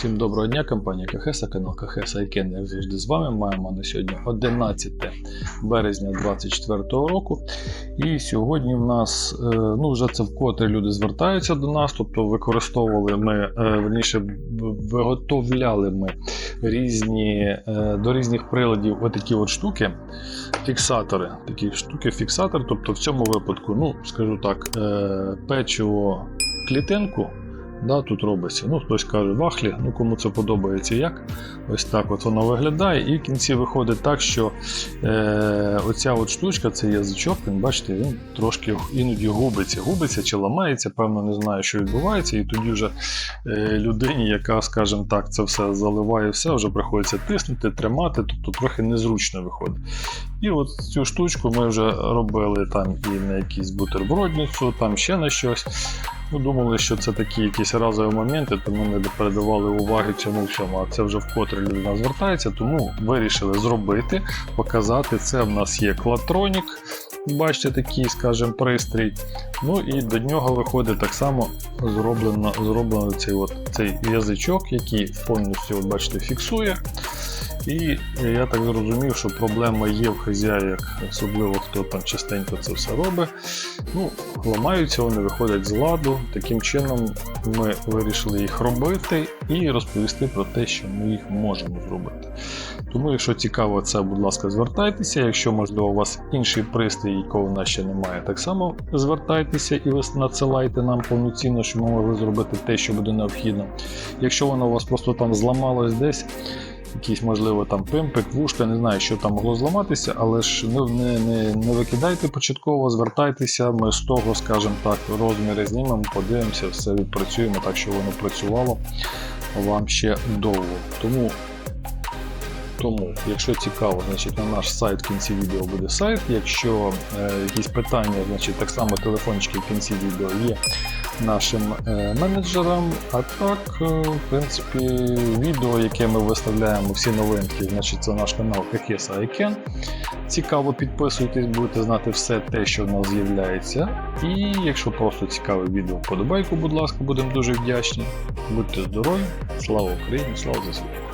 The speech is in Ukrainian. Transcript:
Всім доброго дня, компанія Кахеса, канал Кахеса Айкен, як завжди з вами. Маємо на сьогодні 11 березня 2024 року. І сьогодні в нас, е, ну вже це вкотре люди звертаються до нас, тобто використовували ми, е, верніше, виготовляли ми різні, е, до різних приладів отакі от штуки, фіксатори. Такі штуки фіксатор, тобто в цьому випадку, ну, скажу так, печиво клітинку. Да, тут робиться. Ну, хтось каже вахлі, ну кому це подобається як. Ось так от воно виглядає. І в кінці виходить так, що е, оця от штучка, цей язичок, він бачите, він трошки іноді губиться. Губиться чи ламається, певно, не знаю, що відбувається. І тоді вже е, людині, яка, скажімо так, це все заливає, все, вже приходиться тиснути, тримати, тобто трохи незручно виходить. І от цю штучку ми вже робили там і на якийсь бутербродницю, там ще на щось. Ми думали, що це такі якісь разові моменти, тому не передавали уваги цьому всьому. А це вже вкотре людина звертається, тому вирішили зробити, показати. Це в нас є клатронік. Бачите, такий, скажімо, пристрій. Ну і до нього виходить так само зроблено, зроблено цей, от, цей язичок, який повністю, бачите, фіксує. І я так зрозумів, що проблема є в хазяїв, особливо хто там частенько це все робить. Ну, ламаються, вони виходять з ладу. Таким чином ми вирішили їх робити і розповісти про те, що ми їх можемо зробити. Тому, якщо цікаво це, будь ласка, звертайтеся. Якщо, можливо, у вас інший пристрій, якого в нас ще немає, так само звертайтеся і ви надсилайте нам повноцінно, щоб ми могли зробити те, що буде необхідно. Якщо воно у вас просто там зламалось десь, якийсь, можливо, там пимпик, вушка, не знаю, що там могло зламатися, але ж не, не, не, не викидайте початково, звертайтеся, ми з того, скажімо так, розміри знімемо, подивимося, все відпрацюємо так, щоб воно працювало вам ще довго. Тому, тому, якщо цікаво, значить на наш сайт в кінці відео буде сайт. Якщо е, якісь питання, значить так само телефончики в кінці відео є нашим е, менеджерам. А так, е, в принципі, відео, яке ми виставляємо, всі новинки, значить це наш канал Кахеса Айкен. Цікаво, підписуйтесь, будете знати все те, що в нас з'являється. І якщо просто цікаве відео, вподобайку, будь ласка, будемо дуже вдячні. Будьте здорові, слава Україні, слава ЗСУ!